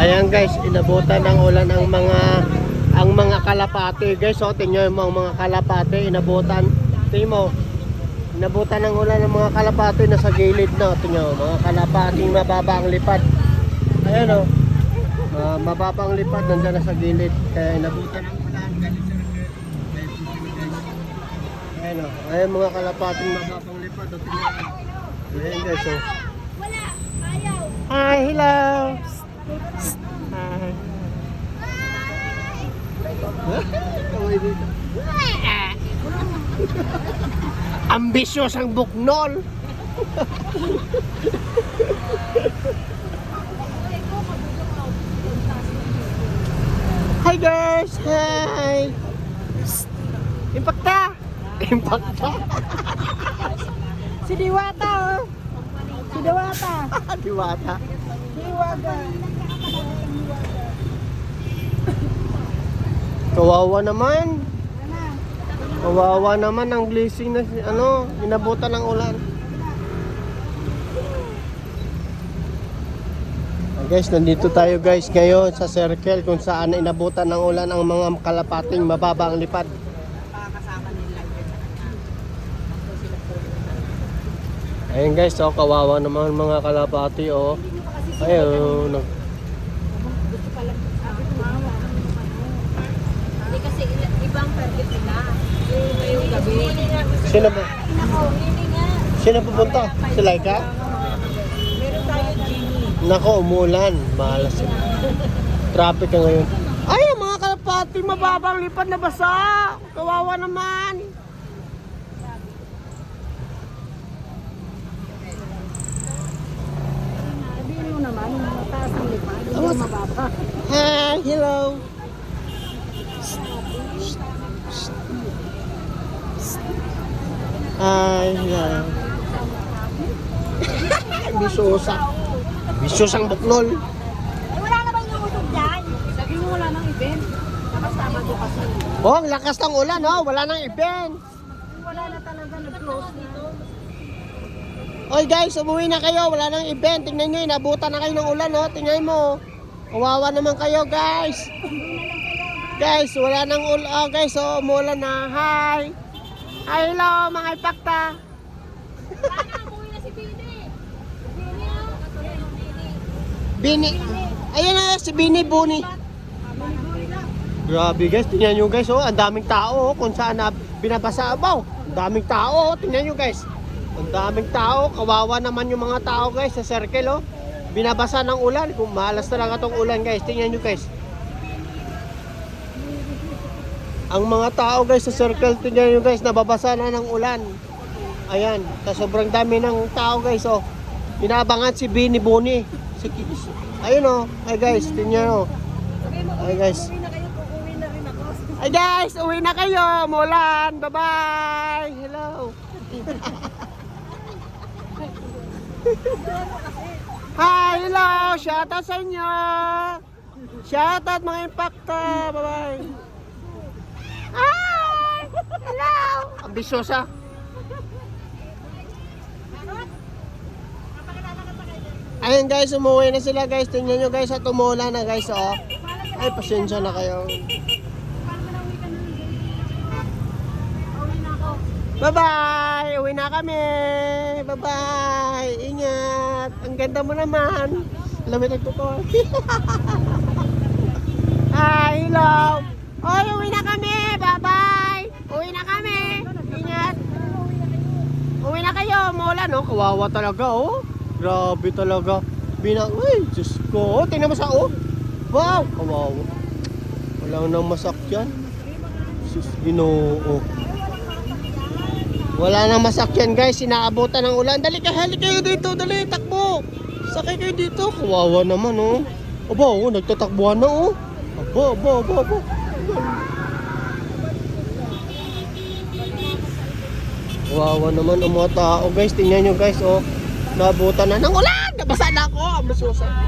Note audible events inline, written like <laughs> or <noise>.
Ayan guys, inabutan ng ulan ang mga ang mga kalapate guys. So tingnan mo ang mga kalapate inabutan. Tingnan mo. Inabutan ng ulan ng mga kalapate na sa gilid na. Tingnan mo, mga kalapating mababa ang lipad. Ayan o. Uh, mababa ang lipad nandiyan na sa gilid. Kaya inabutan ng ulan. Sa Ayan o. Ayan mga kalapating mababang lipad. O tingnan mo. Ayan guys o. Wala. Ayaw. Hi, hello. Hi. Ambisyos ang buknol. Hi guys! Hi! Impacta! Impacta! Si Diwata, oh. Si Diwata. <laughs> Diwata. Diwata. Kawawa naman. Kawawa naman ang blessing na ano, inabutan ng ulan. Ah, Guys, nandito tayo guys ngayon sa circle kung saan inabutan ng ulan ang mga kalapating mababa ang lipad. Ayun guys, oh, kawawa naman mga kalapati oh. Ayun, nag- Hindi kasi ibang target nila. Yung ngayong gabi. sino ba? Nako, hindi nga. Sino pupunta? Si Laika? Meron tayo Genie. Nako, umulan. Malas yun. Traffic ka ngayon. Ay, ang mga kalapati, mababang lipad na basa. Kawawa naman. Sabihin mo naman, mataas ang lipad. Hindi mababa. Hi, hello. Hi, <laughs> hello. Bisosa. Bisosang buklol. Eh, wala na bang yung usog dyan? Sabi mo wala nang event. Tapos Sabado kasi. Oh, ang lakas ng ulan, oh. Wala nang event. Wala na talaga nag-close dito. Oy guys, umuwi na kayo. Wala nang event. Tingnan nyo, inabutan na kayo ng ulan, oh. Tingnan mo. Kawawa naman kayo, guys. Guys, wala nang ulan. Oh, guys, oh, umulan na. Hi. Hi, hello, mga ipakta. Ah. Bini. Ayun na, si Bini Buni. Grabe guys, tingnan nyo guys, oh, ang daming tao, oh, kung saan na binabasa abaw. Ang daming tao, oh, tingnan nyo guys. Ang daming tao, kawawa naman yung mga tao guys sa circle, oh. Binabasa ng ulan, kung malas talaga tong ulan guys, tingnan nyo guys. Ang mga tao guys sa circle, tingnan nyo guys, nababasa na ng ulan. Ayan, sa sobrang dami ng tao guys, oh. Binabangan si Bini Buni. Si, ayun oh, ay guys, tingnan mo, Ay guys. Ay guys, uwi na kayo. Mulan. Bye-bye. Hello. <laughs> Hi, hello. Shout out sa inyo. Shout out mga impacta. Bye-bye. Hi. Hello. Ambisyosa. Ayun guys, umuwi na sila guys. Tingnan nyo guys at umulan na guys. Oh. Ay, pasensya na kayo. Bye-bye! Uwi na kami! Bye-bye! Ingat! Ang ganda mo naman! Lamit ang tuko. Hi! Hello! Oy, uwi na kami! Bye-bye! Uwi na kami! Ingat! Uwi na kayo! Mula, no? Kawawa talaga, oh! Grabe talaga! Binang... Uy! Diyos ko! Oh, tingnan mo sa... Oh! Wow! Kawawa! Walang nang masakyan. Sus, ginoo. Wala nang masakyan guys, inaabutan ng ulan. Dali ka, hali kayo dito, dali, takbo. Sakay kayo dito. Kawawa naman oh. Aba, oh, nagtatakbuhan na oh. Aba, aba, aba, aba. Kawawa naman ang mga tao guys. Tingnan nyo guys oh. Naabutan na ng ulan. Nabasa na ako. Masusa.